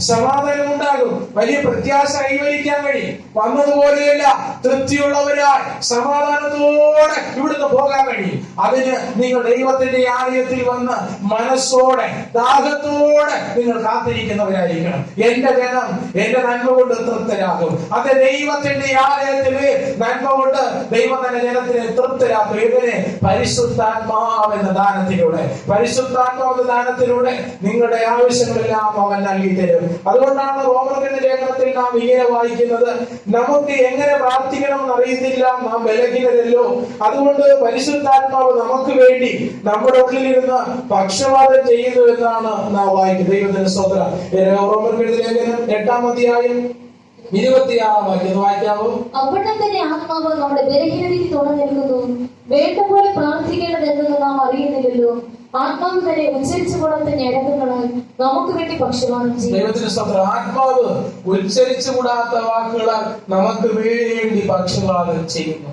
സമാധാനം ഉണ്ടാകും വലിയ പ്രത്യാശ കൈവരിക്കാൻ കഴിയും വന്നതുപോലെയല്ല തൃപ്തിയുള്ളവരായി സമാധാനത്തോടെ ഇവിടുന്ന് പോകാൻ കഴിയും അതിന് നിങ്ങൾ ദൈവത്തിന്റെ ആലയത്തിൽ വന്ന് മനസ്സോടെ ദാഹത്തോടെ നിങ്ങൾ കാത്തിരിക്കുന്നവരായിരിക്കണം. എന്റെ ജനം എന്റെ നന്മ കൊണ്ട് തൃപ്തരാകും. അത് ദൈവത്തിന്റെ ആലയത്തിൽ നന്മ കൊണ്ട് ദൈവം തന്നെ ജനത്തിനെ തൃപ്തരാക്കും. ഇതിനെ പരിശുദ്ധാത്മാവ് എന്ന ദാനത്തിലൂടെ. പരിശുദ്ധാത്മാവ് ദാനത്തിലൂടെ നിങ്ങളുടെ ആവശ്യങ്ങളെല്ലാം അവൻ നൽകി തരും. അതുകൊണ്ടാണ് റോമർക്കിന്റെ ലേഖനത്തിൽ നാം ഇങ്ങനെ വായിക്കുന്നത്. നമുക്ക് എങ്ങനെ പ്രാർത്ഥിക്കണം എന്ന് അറിയത്തില്ല. നാം ബലഹീനരല്ലോ. അതുകൊണ്ട് പരിശുദ്ധാത്മാവ് നമുക്ക് വേണ്ടി നമ്മുടെ ഉള്ളിലിരുന്ന് പക്ഷപാതം ചെയ്യുന്നു എന്നാണ് നാം വായിക്കുന്നത്. ദൈവത്തിന് സ്വതന്ത്ര റോമർക്കിന്റെ ലേഖനം? എട്ടാം അധ്യായം ഇരുപത്തിയാറാം വാക്യം. വായിക്കാവോ? അവിടം തന്നെ ആത്മാവ് നമ്മുടെ ബലഹീനതയ്ക്ക് തുറന്നിരിക്കുന്നു വേണ്ട പോലെ പ്രാർത്ഥിക്കേണ്ടതെന്ന് നാം അറിയുന്നില്ലല്ലോ. ആത്മാവ് തന്നെ ഉച്ചരിച്ചു കൂടാത്ത ഞരകങ്ങളാൽ നമുക്ക് വേണ്ടി പക്ഷപാതം ചെയ്യും ആത്മാവ് ഉച്ചരിച്ചു ഉച്ചരിച്ചുകൂടാത്ത വാക്കുകളാൽ നമുക്ക് വേണ്ടി പക്ഷപാതം ചെയ്യുന്നു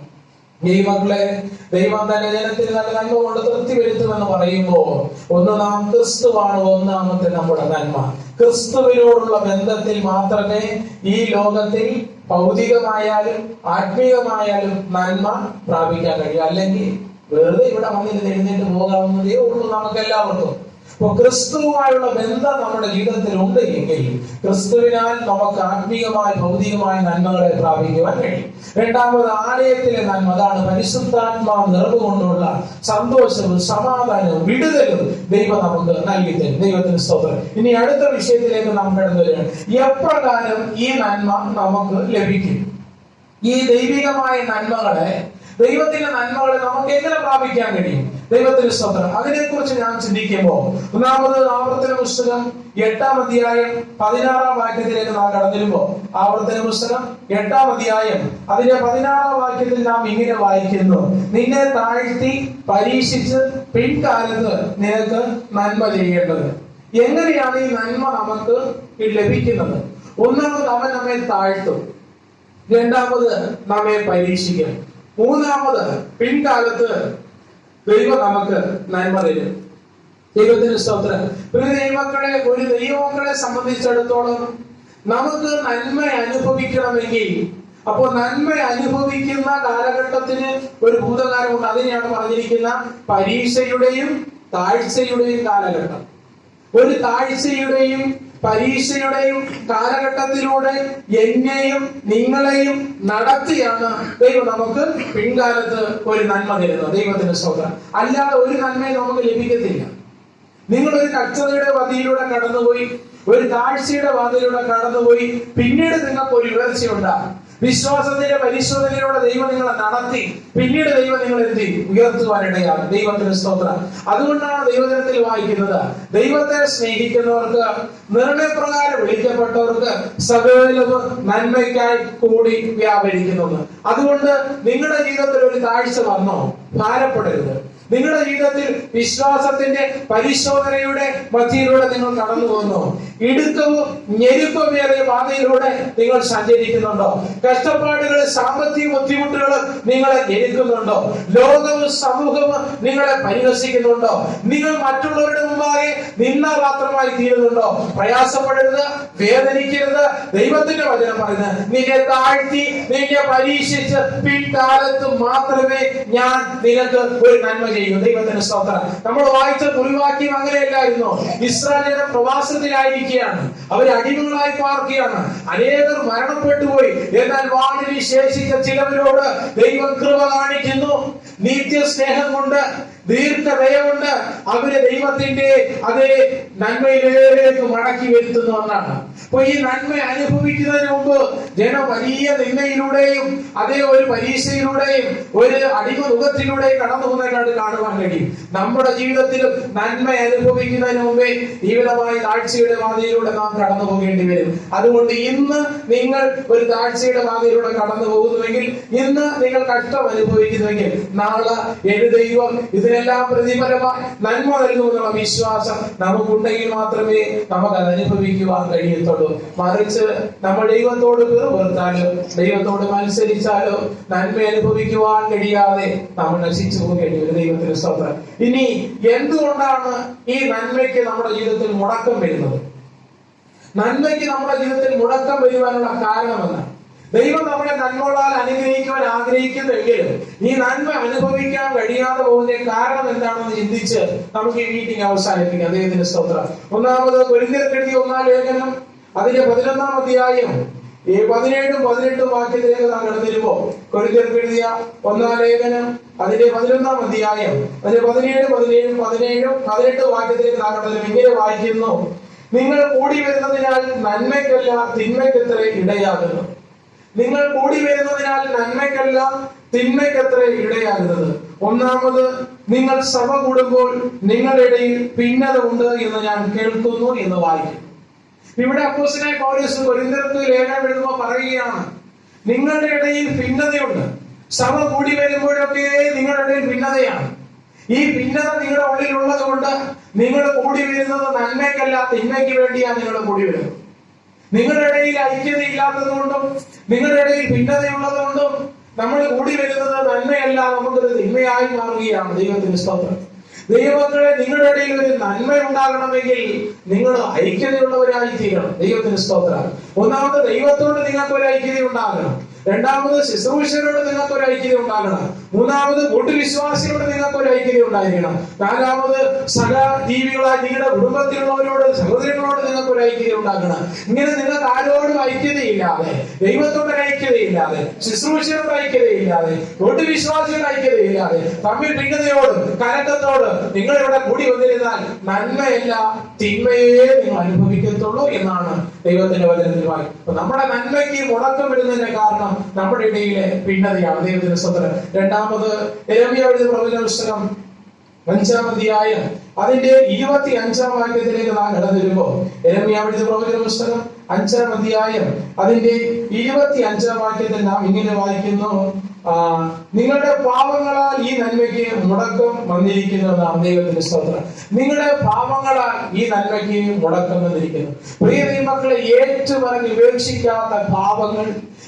മക്കളെ ദൈവം തന്നെ ജനത്തിന് നല്ല നന്മ കൊണ്ട് തൃപ്തി വരുത്തുമെന്ന് പറയുമ്പോൾ ഒന്ന് നാം ക്രിസ്തുവാണ് ഒന്നാമത്തെ നമ്മുടെ നന്മ. ക്രിസ്തുവിനോടുള്ള ബന്ധത്തിൽ മാത്രമേ ഈ ലോകത്തിൽ ഭൗതികമായാലും ആത്മീയമായാലും നന്മ പ്രാപിക്കാൻ കഴിയൂ. അല്ലെങ്കിൽ വെറുതെ ഇവിടെ വന്നിരുന്ന് എഴുന്നേറ്റ് പോകാവുന്നതേ ഉള്ളൂ നമുക്ക് എല്ലാവർക്കും. അപ്പൊ ക്രിസ്തുവുമായുള്ള ബന്ധം നമ്മുടെ ജീവിതത്തിൽ ഉണ്ട് എങ്കിൽ ക്രിസ്തുവിനാൽ നമുക്ക് ആത്മീയമായ ഭൗതികമായ നന്മകളെ പ്രാപിക്കുവാൻ കഴിയും. രണ്ടാമത് ആലയത്തിലെ നന്മ അതാണ് പരിശുദ്ധാത്മാവ് നിറവുകൊണ്ടുള്ള സന്തോഷവും സമാധാനവും വിടുതലും ദൈവം നമുക്ക് നൽകി തരും. ദൈവത്തിന് സ്തോത്രം. ഇനി അടുത്ത വിഷയത്തിലേക്ക് നാം കടന്നു വരികയാണ്. എപ്രകാരം ഈ നന്മ നമുക്ക് ലഭിക്കും? ഈ ദൈവികമായ നന്മകളെ ദൈവത്തിന്റെ നന്മകളെ നമുക്ക് എങ്ങനെ പ്രാപിക്കാൻ കഴിയും? ദൈവത്തിന്റെ സ്വതന്ത്രം അതിനെക്കുറിച്ച് ഞാൻ ചിന്തിക്കുമ്പോൾ ഒന്നാമത് ആവർത്തന പുസ്തകം എട്ടാം അധ്യായം പതിനാറാം വാക്യത്തിലേക്ക് നാം കടന്നിരുമ്പോ ആവർത്തന പുസ്തകം എട്ടാം അധ്യായം അതിന്റെ പതിനാറാം വാക്യത്തിൽ നാം ഇങ്ങനെ വായിക്കുന്നു. നിന്നെ താഴ്ത്തി പരീക്ഷിച്ച് പിൻകാലത്ത് നിനക്ക് നന്മ ചെയ്യേണ്ടത്. എങ്ങനെയാണ് ഈ നന്മ നമുക്ക് ലഭിക്കുന്നത്? ഒന്നാമത് അവൻ നമ്മെ താഴ്ത്തും. രണ്ടാമത് നമ്മെ പരീക്ഷിക്കും. മൂന്നാമത് പിൻകാലത്ത് ദൈവം നമുക്ക് നന്മ തരും. ദൈവത്തിന് സ്തോത്രം. ഒരു ദൈവങ്ങളെ ഒരു ദൈവങ്ങളെ സംബന്ധിച്ചിടത്തോളം നമുക്ക് നന്മ അനുഭവിക്കണമെങ്കിൽ അപ്പോൾ നന്മ അനുഭവിക്കുന്ന കാലഘട്ടത്തിന് ഒരു ഭൂതകാലമുണ്ട്. അതിനെയാണ് പറഞ്ഞിരിക്കുന്ന പരീക്ഷയുടെയും താഴ്ചയുടെയും കാലഘട്ടം. ഒരു താഴ്ചയുടെയും പരീക്ഷയുടെയും കാലഘട്ടത്തിലൂടെ എന്നെയും നിങ്ങളെയും നടത്തിയാണ്. ദൈവം നമുക്ക് പിൻകാലത്ത് ഒരു നന്മ തരുന്നത്. ദൈവത്തിന്റെ സ്വന്തം അല്ലാതെ ഒരു നന്മയും നമുക്ക് ലഭിക്കത്തില്ല. നിങ്ങൾ ഒരു കച്ചതയുടെ വതിയിലൂടെ കടന്നുപോയി ഒരു താഴ്ചയുടെ വാതിലൂടെ കടന്നുപോയി പിന്നീട് നിങ്ങൾക്ക് ഒരു ഉയർച്ചയുണ്ടാകും. വിശ്വാസത്തിന്റെ പരിശോധനയിലൂടെ ദൈവം നിങ്ങളെ നടത്തി. പിന്നീട് ദൈവം നിങ്ങൾ എന്ത്? ഉയർത്തുവാനിടയാണ് ദൈവത്തിന് സ്തോത്രം. അതുകൊണ്ടാണ് ദൈവജനത്തിൽ വായിക്കുന്നത് ദൈവത്തെ സ്നേഹിക്കുന്നവർക്ക് നിർണയപ്രകാരം വിളിക്കപ്പെട്ടവർക്ക് സകലവും നന്മയ്ക്കായി കൂടി വ്യാപരിക്കുന്നത് അതുകൊണ്ട് നിങ്ങളുടെ ജീവിതത്തിൽ ഒരു താഴ്ച വന്നോ? ഭാരപ്പെടരുത്. നിങ്ങളുടെ ജീവിതത്തിൽ വിശ്വാസത്തിന്റെ പരിശോധനയുടെ മധ്യയിലൂടെ നിങ്ങൾ കടന്നു പോകുന്നു. ഇടുക്കവും ഞെരുക്കമേറിയ പാതയിലൂടെ നിങ്ങൾ സഞ്ചരിക്കുന്നുണ്ടോ? കഷ്ടപ്പാടുകൾ സാമ്പത്തിക ബുദ്ധിമുട്ടുകൾ നിങ്ങളെ ഞെരുക്കുന്നുണ്ടോ? ലോകവും സമൂഹവും നിങ്ങളെ പരിഹസിക്കുന്നുണ്ടോ? നിങ്ങൾ മറ്റുള്ളവരുടെ മുമ്പാകെ നിന്നാപാത്രമായി തീരുന്നുണ്ടോ? പ്രയാസപ്പെടരുത് വേദനിക്കരുത് ദൈവത്തിന്റെ വചനം പറയുന്നത് നിന്നെ താഴ്ത്തി നിന്നെ പരീക്ഷിച്ച് പിൻകാലത്ത് മാത്രമേ ഞാൻ നിനക്ക് ഒരു നന്മ ചെയ്യൂ ദൈവത്തിന്റെ സ്തോത്രം. നമ്മൾ വായിച്ച കുറിവാക്യം അങ്ങനെയല്ലായിരുന്നു. ഇസ്രായേലിന്റെ പ്രവാസത്തിലായിരിക്കുകയാണ്. അവർ അടിമകളായി പാർക്കുകയാണ് അനേകർ മരണപ്പെട്ടുപോയി. എന്നാൽ വാടിന് ശേഷിച്ച ചിലവരോട് ദൈവം കൃപ കാണിക്കുന്നു. നിത്യ സ്നേഹം കൊണ്ട് ദീർഘദയ കൊണ്ട് അവർ ദൈവത്തിന്റെ അതേ നന്മയിലേക്ക് മടക്കി വരുത്തുന്ന ഒന്നാണ് അപ്പൊ ഈ നന്മ അനുഭവിക്കുന്നതിന് മുമ്പ് ജനം വലിയ നിന്മയിലൂടെയും അതേ ഒരു പരീക്ഷയിലൂടെയും ഒരു അടിമ മുഖത്തിലൂടെയും കടന്നു പോകുന്നതിനാണ് കാണുവാൻ കഴിയും. നമ്മുടെ ജീവിതത്തിലും നന്മ അനുഭവിക്കുന്നതിന് മുമ്പേ ജീവിതമായ താഴ്ചയുടെ പാതയിലൂടെ നാം കടന്നു പോകേണ്ടി വരും. അതുകൊണ്ട് ഇന്ന് നിങ്ങൾ ഒരു താഴ്ചയുടെ പാതയിലൂടെ കടന്നു പോകുന്നുവെങ്കിൽ ഇന്ന് നിങ്ങൾ കഷ്ടം അനുഭവിക്കുന്നുവെങ്കിൽ നാളെ എഴു ദൈവം ഇതിനെല്ലാം പ്രതിഫലമായി നന്മ നൽകുമെന്നുള്ള വിശ്വാസം നമുക്കുണ്ടെങ്കിൽ മാത്രമേ നമുക്ക് അത് അനുഭവിക്കുവാൻ കഴിയത്തുള്ളൂ. മറിച്ച് നമ്മൾ ദൈവത്തോട് പിറുപുറത്താലോ ദൈവത്തോട് മത്സരിച്ചാലോ നന്മ അനുഭവിക്കുവാൻ കഴിയാതെ നമ്മൾ നശിച്ചു പോകേണ്ടി വരും. ദൈവത്തിന് സ്വന്തം ഇനി എന്തുകൊണ്ടാണ് ഈ നന്മയ്ക്ക് നമ്മുടെ ജീവിതത്തിൽ മുടക്കം വരുന്നത്? നന്മയ്ക്ക് നമ്മുടെ ജീവിതത്തിൽ മുടക്കം വരുവാനുള്ള കാരണമെന്ന് ദൈവം നമ്മളെ നന്മകളാൽ അനുഗ്രഹിക്കുവാൻ ആഗ്രഹിക്കുന്നെങ്കിലും ഈ നന്മ അനുഭവിക്കാൻ കഴിയാതെ പോകുന്ന കാരണം എന്താണെന്ന് ചിന്തിച്ച് നമുക്ക് ഈ മീറ്റിംഗ് അവസാനിപ്പിക്കാം. ദൈവത്തിന്റെ സ്തോത്രം. ഒന്നാമത് കൊരിന്തിയർക്കെഴുതിയ ഒന്നാം ലേഖനം അതിന്റെ പതിനൊന്നാം അധ്യായം ഈ പതിനേഴും പതിനെട്ടും വാക്യത്തിലേക്ക് നാം കടന്നിരുമ്പോ കൊരിന്തിയർക്കെഴുതിയ ഒന്നാം ലേഖനം അതിന്റെ പതിനൊന്നാം അധ്യായം അതിന്റെ പതിനേഴ് പതിനേഴും പതിനേഴും പതിനെട്ട് വാക്യത്തിലേക്ക് നാം കടന്നിരുന്നു ഇങ്ങനെ വായിക്കുന്നു. നിങ്ങൾ കൂടി വരുന്നതിനാൽ നന്മയ്ക്കല്ല തിന്മയ്ക്കത്ര ഇടയാകുന്നു. നിങ്ങൾ കൂടി വരുന്നതിനാൽ നന്മയ്ക്കല്ല തിന്മയ്ക്കത്ര ഇടയാകുന്നത്. ഒന്നാമത് നിങ്ങൾ സഭ കൂടുമ്പോൾ നിങ്ങളുടെ ഇടയിൽ ഉണ്ട് എന്ന് ഞാൻ കേൾക്കുന്നു എന്ന് വായിക്കും. ഇവിടെ അപ്പോസിനെ പൗലോസ് കൊരിന്ത്യർക്ക് ലേഖനം എഴുതുമ്പോൾ പറയുകയാണ് നിങ്ങളുടെ ഇടയിൽ ഭിന്നതയുണ്ട്. സഭ കൂടി വരുമ്പോഴൊക്കെ നിങ്ങളുടെ ഇടയിൽ ഭിന്നതയാണ്. ഈ ഭിന്നത നിങ്ങളുടെ ഉള്ളിൽ ഉള്ളത് കൊണ്ട് നിങ്ങൾ കൂടി വരുന്നത് നന്മയ്ക്കല്ല തിന്മയ്ക്ക് വേണ്ടിയാണ് നിങ്ങൾ കൂടി വരുന്നത്. നിങ്ങളുടെ ഇടയിൽ ഐക്യത ഇല്ലാത്തത് കൊണ്ടും നിങ്ങളുടെ ഇടയിൽ ഭിന്നതയുള്ളതുകൊണ്ടും നമ്മൾ കൂടി വരുന്നത് നന്മയല്ല നമുക്കൊരു തിന്മയായി മാറുകയാണ് ദൈവത്തിന്റെ സ്തോത്രം. ദൈവത്തിലെ നിങ്ങളുടെ ഇടയിൽ ഒരു നന്മ ഉണ്ടാകണമെങ്കിൽ നിങ്ങൾ ഐക്യതയുള്ളവരായി തീരണം. ദൈവത്തിന് സ്തോത്രം. ഒന്നാമത് ദൈവത്തോട് നിങ്ങൾക്ക് ഒരു ഐക്യത ഉണ്ടാകണം. രണ്ടാമത് ശുശ്രൂഷകരോട് നിങ്ങൾക്ക് ഒരു ഐക്യത ഉണ്ടാകണം. മൂന്നാമത് കൂട്ടുവിശ്വാസികളോട് നിങ്ങൾക്ക് ഒരു ഐക്യത ഉണ്ടായിരിക്കണം. നാലാമത് സഹ ജീവികളായി നിങ്ങളുടെ കുടുംബത്തിലുള്ളവരോട് സഹോദരങ്ങളോട് നിങ്ങൾക്ക് ഒരു ഐക്യത ഉണ്ടാക്കണം ഇങ്ങനെ നിങ്ങൾക്ക് ആരോടും ഐക്യതയില്ലാതെ ദൈവത്തോട് ഐക്യതയില്ലാതെ ശുശ്രൂഷയോട് ഐക്യതയില്ലാതെ കൂട്ടുവിശ്വാസികളുടെ ഐക്യതയില്ലാതെ തമ്മിൽ ഭിന്നതയോടും കലക്കത്തോട് നിങ്ങൾ ഇവിടെ കൂടി വന്നിരുന്നാൽ നന്മയല്ല തിന്മയെ നിങ്ങൾ അനുഭവിക്കത്തുള്ളൂ എന്നാണ് ദൈവത്തിന്റെ വചനത്തിലുമായി അപ്പൊ നമ്മുടെ നന്മയ്ക്ക് മുടക്കം വരുന്നതിന്റെ കാരണം നമ്മുടെ ഇടയിലെ ഭിന്നതയാണ്. ദൈവത്തിന്റെ സ്വന്തം രണ്ടാമത് എരമ്യ എഴുതിയ പ്രവചന പുസ്തകം അഞ്ചാം അധ്യായം അതിന്റെ ഇരുപത്തി അഞ്ചാം വാക്യത്തിലേക്ക് നാം കടന്നു വരുമ്പോ എരമ്യാവിടുത്തെ പ്രവചന പുസ്തകം അഞ്ചാം അധ്യായം അതിന്റെ ഇരുപത്തി അഞ്ചാം വാക്യത്തിൽ നാം ഇങ്ങനെ വായിക്കുന്നു. നിങ്ങളുടെ പാവങ്ങളാൽ ഈ നന്മയ്ക്ക് മുടക്കം വന്നിരിക്കുന്നു എന്നാണ് ദൈവത്തിന്റെ സ്തോത്രം. നിങ്ങളുടെ പാവങ്ങളാൽ ഈ നന്മയ്ക്ക് മുടക്കം വന്നിരിക്കുന്നു. പ്രിയ ദൈവമക്കളെ ഏറ്റുപറഞ്ഞ് ഉപേക്ഷിക്കാത്ത പാവങ്ങൾ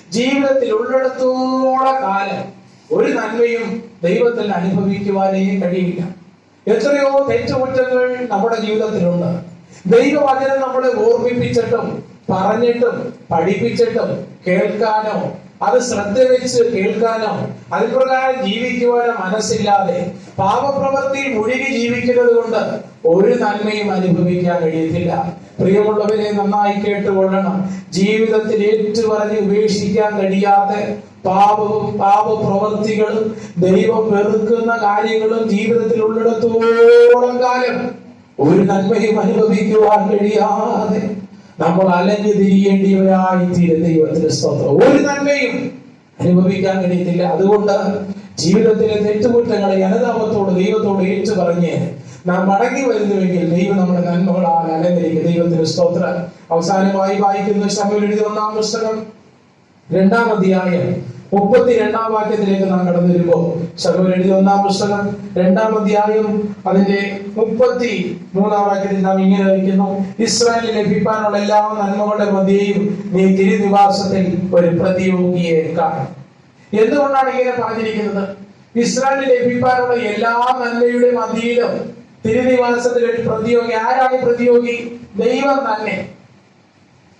ജീവിതത്തിൽ ഉള്ളിടത്തോളം കാലം ഒരു നന്മയും ദൈവത്തിൽ അനുഭവിക്കുവാനേ കഴിയില്ല. എത്രയോ തെറ്റുകുറ്റങ്ങൾ നമ്മുടെ ജീവിതത്തിലുണ്ട്. ദൈവവചനം നമ്മളെ ഓർമ്മിപ്പിച്ചിട്ടും പറഞ്ഞിട്ടും പഠിപ്പിച്ചിട്ടും കേൾക്കാനോ അത് ശ്രദ്ധ വെച്ച് കേൾക്കാനോ അതിപ്രകാരം ജീവിക്കുവാനോ മനസ്സില്ലാതെ പാപപ്രവൃത്തിയിൽ മുഴുകി ജീവിക്കുന്നത് കൊണ്ട് ഒരു നന്മയും അനുഭവിക്കാൻ കഴിയത്തില്ല. പ്രിയമുള്ളവരെ നന്നായി കേട്ടുകൊള്ളണം. ജീവിതത്തിൽ ഏറ്റുപറഞ്ഞ് ഉപേക്ഷിക്കാൻ കഴിയാത്ത പാപവും പാപപ്രവൃത്തികളും ദൈവം വെറുക്കുന്ന കാര്യങ്ങളും ജീവിതത്തിൽ ഉള്ളിടത്തോളം കാലം ഒരു നന്മയും അനുഭവിക്കുവാൻ കഴിയാതെ നമ്മൾ അലഞ്ഞു തിരിയേണ്ടിയവരായി തീരുന്ന ദൈവത്തിന്റെ സ്തോത്രം. ഒരു നന്മയും അനുഭവിക്കാൻ കഴിയത്തില്ല. അതുകൊണ്ട് ജീവിതത്തിലെ തെറ്റുകുറ്റങ്ങളെ അനുതാപത്തോട് ദൈവത്തോട് ഏറ്റു പറഞ്ഞ് നാം മടങ്ങി വരുന്നുവെങ്കിൽ ദൈവം നമ്മുടെ നന്മകളാണ് അലങ്കരിക്കും. ദൈവത്തിന്റെ സ്തോത്രം. അവസാനമായി വായിക്കുന്ന ശമയിൽ എഴുതി ഒന്നാം പുസ്തകം രണ്ടാം അധ്യായം. മുപ്പത്തി രണ്ടാം വാക്യത്തിലേക്ക് നാം കടന്നു വരുമ്പോ ശബരി എഴുതിയ ഒന്നാം പുസ്തകം രണ്ടാം അധ്യായം അതിന്റെ മുപ്പത്തി മൂന്നാം വാക്യത്തിൽ നാം ഇങ്ങനെ വയ്ക്കുന്നു ഇസ്രായേലിൽ ലഭിക്കാനുള്ള എല്ലാ നന്മകളുടെ മധ്യയും നീ തിരുനിവാസത്തിൽ ഒരു പ്രതിയോഗിയെ കാണും. എന്തുകൊണ്ടാണ് ഇങ്ങനെ പറഞ്ഞിരിക്കുന്നത്? ഇസ്രായേലിൽ ലഭിക്കാനുള്ള എല്ലാ നന്മയുടെ മധ്യയിലും തിരുനിവാസത്തിൽ ഒരു പ്രതിയോഗി ആരാണ് പ്രതിയോഗി? ദൈവം തന്നെ.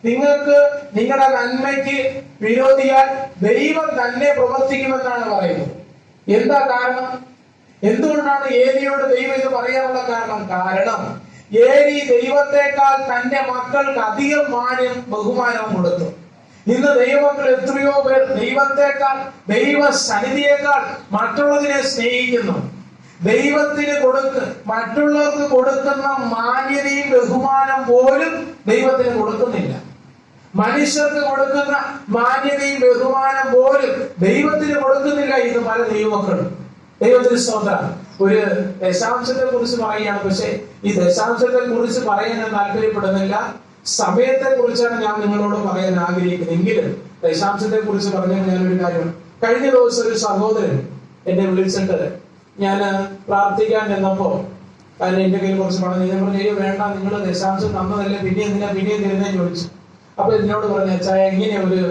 നിങ്ങൾക്ക് നിങ്ങളുടെ നന്മയ്ക്ക് വിരോധിയാൽ ദൈവം തന്നെ പ്രവർത്തിക്കുമെന്നാണ് പറയുന്നത്. എന്താ കാരണം? എന്തുകൊണ്ടാണ് ഏലിയോട് ദൈവം ഇത് പറയാനുള്ള കാരണം? കാരണം ഏലി ദൈവത്തെക്കാൾ തന്റെ മക്കൾക്ക് അധികം മാന്യം ബഹുമാനവും കൊടുത്തു. ഇന്ന് ദൈവമക്കൾ എത്രയോ പേർ ദൈവത്തെക്കാൾ ദൈവ സന്നിധിയേക്കാൾ മറ്റുള്ളതിനെ സ്നേഹിക്കുന്നു. ദൈവത്തിന് കൊടുക്ക് മറ്റുള്ളവർക്ക് കൊടുക്കുന്ന മാന്യതയും ബഹുമാനം പോലും ദൈവത്തിന് കൊടുക്കുന്നില്ല. മനുഷ്യർക്ക് കൊടുക്കുന്ന മാന്യതയും ബഹുമാനം പോലും ദൈവത്തിന് കൊടുക്കുന്നില്ല ഇന്ന് പല ദൈവമക്കളും. ദൈവത്തിന് സ്വന്തം ഒരു ദശാംശത്തെ കുറിച്ച് പറയുകയാണ്. പക്ഷെ ഈ ദശാംശത്തെ കുറിച്ച് പറയാൻ ഞാൻ താല്പര്യപ്പെടുന്നില്ല. സമയത്തെ കുറിച്ചാണ് ഞാൻ നിങ്ങളോട് പറയാൻ ആഗ്രഹിക്കുന്നത്. എങ്കിലും ദശാംശത്തെ കുറിച്ച് പറഞ്ഞാൽ ഞാനൊരു കാര്യം കഴിഞ്ഞ ദിവസം ഒരു സഹോദരൻ എന്നെ വിളിച്ചിട്ട് ഞാൻ പ്രാർത്ഥിക്കാൻ ചെന്നപ്പോ അതിന് എന്റെ കയ്യിൽ കുറച്ച് പണം. ഞാൻ പറഞ്ഞു "അയ്യോ, വേണ്ട നിങ്ങൾ ദശാംശം തന്നതല്ലേ. പിന്നെ എന്തിനാ? പിന്നെ തരുന്നേ ചോദിച്ചു. അപ്പൊ എന്നോട് പറഞ്ഞു ചായ ഇങ്ങനെ ഒരു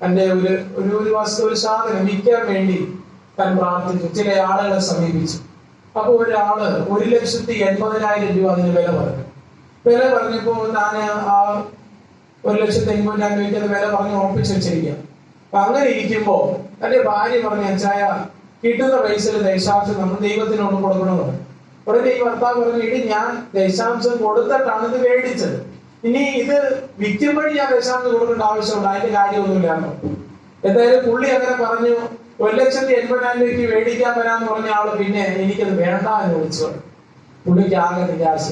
തന്റെ ഒരു ഒരു ഒരു വസ്തു ഒരു സാധനം വിൽക്കാൻ വേണ്ടി താൻ പ്രാർത്ഥിച്ചു. ചില ആളുകളെ സമീപിച്ചു. അപ്പൊ ഒരാൾ ഒരു ലക്ഷത്തി എൺപതിനായിരം രൂപ അതിന് വില പറഞ്ഞു. വില പറഞ്ഞപ്പോ ഞാൻ ആ ഒരു ലക്ഷത്തി എൺപതിനായിരം രൂപയ്ക്ക് അത് വില പറഞ്ഞ് ഉറപ്പിച്ച് വെച്ചിരിക്കുക അപ്പൊ അങ്ങനെ ഇരിക്കുമ്പോ തന്റെ ഭാര്യ പറഞ്ഞ അച്ചായ കിട്ടുന്ന പൈസയിൽ ദശാംശം നമ്മൾ ദൈവത്തിനോട് കൊടുക്കണമെന്ന് ഉടനെ ഈ ഭർത്താവ് പറഞ്ഞു ഇടി ഞാൻ ദശാംശം കൊടുത്തിട്ടാണ് ഇത് മേടിച്ചത്. ഇനി ഇത് വിൽക്കുമ്പോഴും ഞാൻ വിശാന്തി കൊടുക്കേണ്ട ആവശ്യമുണ്ട്. അതിന്റെ കാര്യമൊന്നുമില്ലാന്ന് എന്തായാലും പുള്ളി അങ്ങനെ പറഞ്ഞു ഒരു ലക്ഷത്തി എൺപതിനായിരം രൂപയ്ക്ക് മേടിക്കാൻ വരാന്ന് പറഞ്ഞ ആൾ പിന്നെ എനിക്കത് വേണ്ട എന്ന് വിളിച്ചു. പുള്ളിക്ക് ആകെ നിരാശ.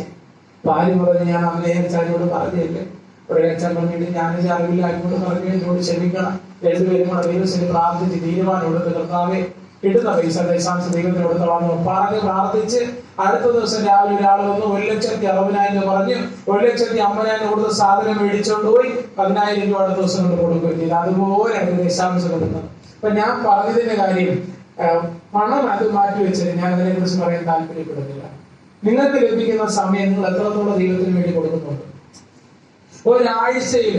ഭാര്യ പറഞ്ഞു ഞാൻ അമ്മയെ ചാരിയോട് പറഞ്ഞില്ലേ. ഒരു ലക്ഷം പറഞ്ഞിട്ട് ഞാൻ അറിവില്ല എന്നോട് പറഞ്ഞു എന്നോട് ക്ഷമിക്കണം. രണ്ടുപേരും കൂടെ ദൈവത്തിന് പ്രാർത്ഥിച്ച് തീരുമാനം എടുത്ത് കർത്താവെ കിട്ടുന്ന പൈസ ദൈസാംശ ദൈവത്തിന് കൊടുത്തോളാന്ന് പറഞ്ഞ് പ്രാർത്ഥിച്ച് അടുത്ത ദിവസം രാവിലെ ഒരാൾ വന്ന് ഒരു ലക്ഷത്തി അറുപതിനായിരം രൂപ പറഞ്ഞ് ഒരു ലക്ഷത്തി അമ്പതിനായിരം കൊടുത്ത സാധനം മേടിച്ചോണ്ട് പോയി പതിനായിരം രൂപ അടുത്ത ദിവസം കൊണ്ട് കൊടുക്കുകയും ചെയ്തു. അതുപോലെ ദൈസാംശം കിട്ടുന്നത് അപ്പൊ ഞാൻ പറഞ്ഞതിന്റെ കാര്യം പണം അത് മാറ്റി വെച്ചിട്ട് ഞാൻ അതിനെ കുറിച്ച് പറയാൻ താല്പര്യപ്പെടുന്നില്ല. നിങ്ങൾക്ക് ലഭിക്കുന്ന സമയം നിങ്ങൾ എത്രത്തോളം ദൈവത്തിന് വേണ്ടി കൊടുക്കുന്നുണ്ട്? ഒരാഴ്ചയിൽ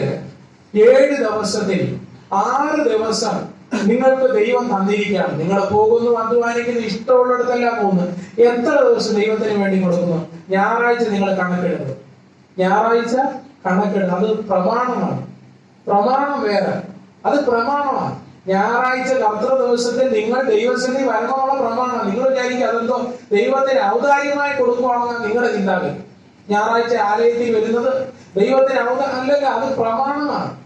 ഏഴ് ദിവസത്തിൽ ആറ് ദിവസം നിങ്ങൾക്ക് ദൈവം തന്നിരിക്കുകയാണ്. നിങ്ങൾ പോകുന്നു അധ്വാനിക്കുന്നു ഇഷ്ടമുള്ളിടത്തല്ല പോകുന്നു. എത്ര ദിവസം ദൈവത്തിന് വേണ്ടി കൊടുക്കുന്നു? ഞായറാഴ്ച നിങ്ങൾ കണക്കെടുക്കും ഞായറാഴ്ച കണക്കെടുക്കും അത് പ്രമാണമാണ്. പ്രമാണം വേറെ. അത് പ്രമാണമാണ്. ഞായറാഴ്ച അത്ര ദിവസത്തിൽ നിങ്ങൾ ദൈവസന്നി വരണമെന്നുള്ള പ്രമാണമാണ്. നിങ്ങൾ വിചാരിക്കും അതെന്തോ ദൈവത്തിന് ഔദാര്യമായി കൊടുക്കുവാണെന്നാണ് നിങ്ങളുടെ ചിന്താഗതി. ഞായറാഴ്ച ആലയത്തിൽ വരുന്നത് ദൈവത്തിന് ഔദാ അല്ലല്ല അത് പ്രമാണമാണ്.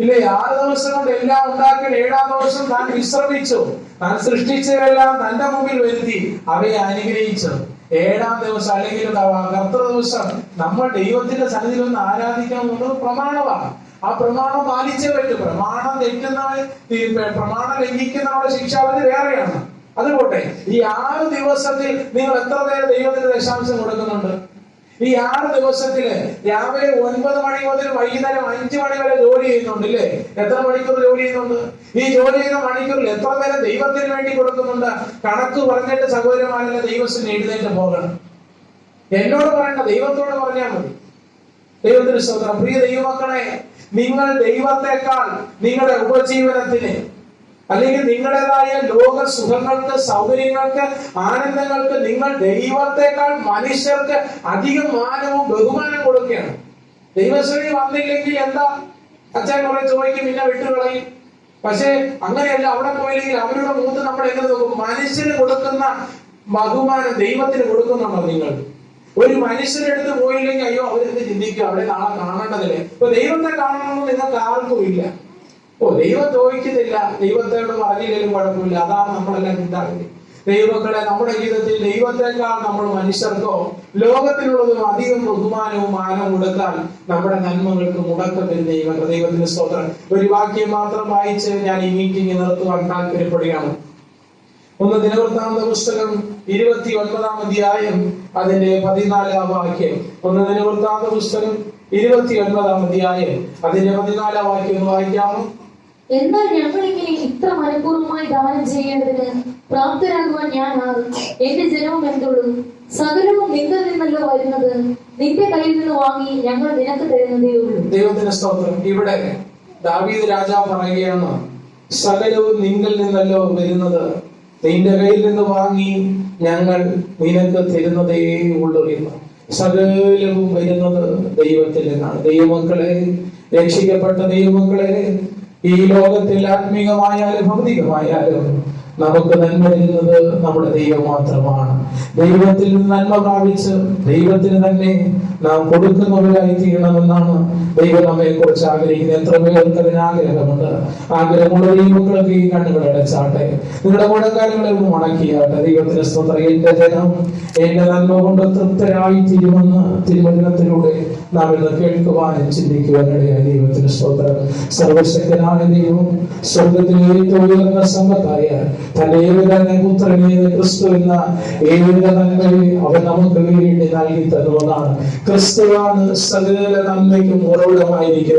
ഇല്ലേ ആറ് ദിവസം കൊണ്ട് എല്ലാം ഉണ്ടാക്കി ഏഴാം ദിവസം താൻ വിശ്രമിച്ചു. താൻ സൃഷ്ടിച്ചതെല്ലാം തന്റെ മുമ്പിൽ വരുത്തി അവയെ അനുഗ്രഹിച്ചു. ഏഴാം ദിവസം അല്ലെങ്കിൽ കർത്തൃ ദിവസം നമ്മൾ ദൈവത്തിന്റെ സന്നിധിയിൽ ഒന്ന് ആരാധിക്കാൻ പോകുന്നത് പ്രമാണമാണ്. ആ പ്രമാണം പാലിച്ചേ പറ്റൂ. പ്രമാണം തെറ്റുന്നവൻ പ്രമാണം ലംഘിക്കുന്നവരുടെ ശിക്ഷാവിധി വേറെയാണ്. അതുകൊട്ടെ ഈ ആറ് ദിവസത്തിൽ നിങ്ങൾ എത്ര നേരം ദൈവത്തിന്റെ ദശാംശം കൊടുക്കുന്നുണ്ട്? ഈ ആറ് ദിവസത്തിൽ രാവിലെ ഒൻപത് മണി മുതൽ വൈകുന്നേരം അഞ്ചു മണി വരെ ജോലി ചെയ്യുന്നുണ്ട് അല്ലേ എത്ര മണിക്കൂർ ജോലി ചെയ്യുന്നുണ്ട്? ഈ ജോലി ചെയ്യുന്ന മണിക്കൂറിൽ എത്ര നേരം ദൈവത്തിന് വേണ്ടി കൊടുക്കുന്നുണ്ട്? കണക്ക് പറഞ്ഞിട്ട് സഹോദരന്മാരെ ദൈവത്തിന് എഴുന്നേറ്റ് പോകണം. എന്നോട് പറയണ്ട ദൈവത്തോട് പറഞ്ഞാൽ മതി. ദൈവത്തിന് സ്വന്തം പ്രിയ ദൈവമക്കളെ നിങ്ങൾ ദൈവത്തെക്കാൾ നിങ്ങളുടെ ഉപജീവനത്തിന് അല്ലെങ്കിൽ നിങ്ങളുടേതായ ലോക സുഖങ്ങൾക്ക് സൗകര്യങ്ങൾക്ക് ആനന്ദങ്ങൾക്ക് നിങ്ങൾ ദൈവത്തെക്കാൾ മനുഷ്യർക്ക് അധികം മാനവും ബഹുമാനം കൊടുക്കുകയാണ്. ദൈവശ്രീ വന്നില്ലെങ്കിൽ എന്താ? അച്ഛൻ കുറെ ചോദിക്കും പിന്നെ വിട്ടുകളയും. പക്ഷേ അങ്ങനെയല്ല അവിടെ പോയില്ലെങ്കിൽ അവരുടെ മുഖത്ത് നമ്മൾ എങ്ങനെ നോക്കും? മനുഷ്യന് കൊടുക്കുന്ന ബഹുമാനം ദൈവത്തിന് കൊടുക്കുന്നുണ്ടോ നിങ്ങൾ. ഒരു മനുഷ്യരെടുത്ത് പോയില്ലെങ്കിൽ അയ്യോ അവരെന്ത് ചിന്തിക്കും? അവരെ നാളെ കാണേണ്ടതില്ലേ? ഇപ്പൊ ദൈവത്തെ കാണണമെന്ന് നിങ്ങൾക്ക് ആർക്കും ഇല്ല. ഓ ദൈവം ചോദിക്കുന്നില്ല. ദൈവത്തോട് അറിയില്ലെങ്കിലും കുഴപ്പമില്ല. അതാണ് നമ്മളെല്ലാം ചിന്താഗതി ദൈവക്കളെ നമ്മുടെ ജീവിതത്തിൽ ദൈവത്തെക്കാൾ നമ്മൾ മനുഷ്യർക്കോ ലോകത്തിലുള്ളതും അധികം ബഹുമാനവും മാനവും കൊടുത്താൽ നമ്മുടെ നന്മകൾക്ക് മുടക്കം ദൈവം ദൈവത്തിന്റെ സ്തോത്രം. ഒരു വാക്യം മാത്രം വായിച്ച് ഞാൻ ഈ മീറ്റിംഗ് നിർത്തുവാൻ താല്പര്യപ്പെടുകയാണ് ഒന്ന് ദിനവൃത്താന്ത പുസ്തകം ഇരുപത്തി ഒൻപതാം അധ്യായം അതിന്റെ പതിനാലാം വാക്യം. ഒന്ന് ദിനവൃത്താന്ത പുസ്തകം ഇരുപത്തി ഒൻപതാം അധ്യായം അതിന്റെ പതിനാലാം വാക്യം വായിക്കാമോ? എന്നാൽ ഞങ്ങളിങ്ങനെ ഇത്ര മനഃപൂർവമായി ദാനം ചെയ്യേണ്ടതിന് പ്രാപ്തരാകുവാൻ ഞാൻ ആകും എന്റെ ജനവും എന്തുള്ളൂ? സകലവും നിന്നിൽ നിന്നല്ലോ വരുന്നത്. നിന്റെ കയ്യിൽ നിന്ന് വാങ്ങി ഞങ്ങൾ നിനക്ക് തരുന്നതേ ഉള്ളൂ. ദൈവത്തിന്റെ സ്തോത്രം. ഇവിടെ ദാവീദ് രാജാവ് പറയുകയാണ് സകലവും നിന്നിൽ നിന്നല്ലോ വരുന്നത്. നിന്റെ കയ്യിൽ നിന്ന് വാങ്ങി ഞങ്ങൾ നിനക്ക് തരുന്നതേ ഉള്ളൂ എന്ന്. സകലവും വരുന്നത് ദൈവത്തിൽ നിന്നാണ്. ദൈവമക്കളെ രക്ഷിക്കപ്പെട്ട ദൈവമക്കളെ ഈ ലോകത്തിൽ ആത്മീകമായാലും ഭൗതികമായാലും നമുക്ക് നന്മ തരുന്നത് നമ്മുടെ ദൈവം മാത്രമാണ്. ദൈവത്തിൽ നിന്ന് നന്മ പ്രാപിച്ച് ദൈവത്തിന് തന്നെ നാം കൊടുക്കുന്നവരായി തീരണമെന്നാണ് ദൈവം നമ്മെ കുറിച്ച് ആഗ്രഹിക്കുന്നത്. എത്ര പേർക്ക് അതിന് ആഗ്രഹമുണ്ട്? ആഗ്രഹമുള്ള ദൈവങ്ങൾക്ക് ഈ കണ്ണുകൾ അടച്ചാട്ടെ. നിങ്ങളുടെ മുടക്കാലുകളെ ഒന്ന് ഉണക്കിയാട്ടെ ദൈവത്തിന്റെ സ്തോത്രം. എന്റെ ജനം എന്റെ നന്മ കൊണ്ട് തൃപ്തരായി തീരുമെന്ന് തിരുവചനത്തിലൂടെ നാം ഇന്ന് കേൾക്കുവാനും ചിന്തിക്കുവാനിടയായി ദൈവത്തിന് സ്തോത്രം. സർവശക്തനായ ദൈവം സ്വർഗത്തിന് ഏറ്റവും ഉയർന്ന സമ്പത്തായ തന്റെ ഏകതന്നെ പുത്രനെ ക്രിസ്തു എന്ന ഏവരുടെ നന്മയെ അവൻ നമുക്ക് വേണ്ടി നൽകി തരുന്നതാണ്. ക്രിസ്തുവാണ് സകല നന്മയ്ക്കും ഉറവിടമായിരിക്കുന്നത്.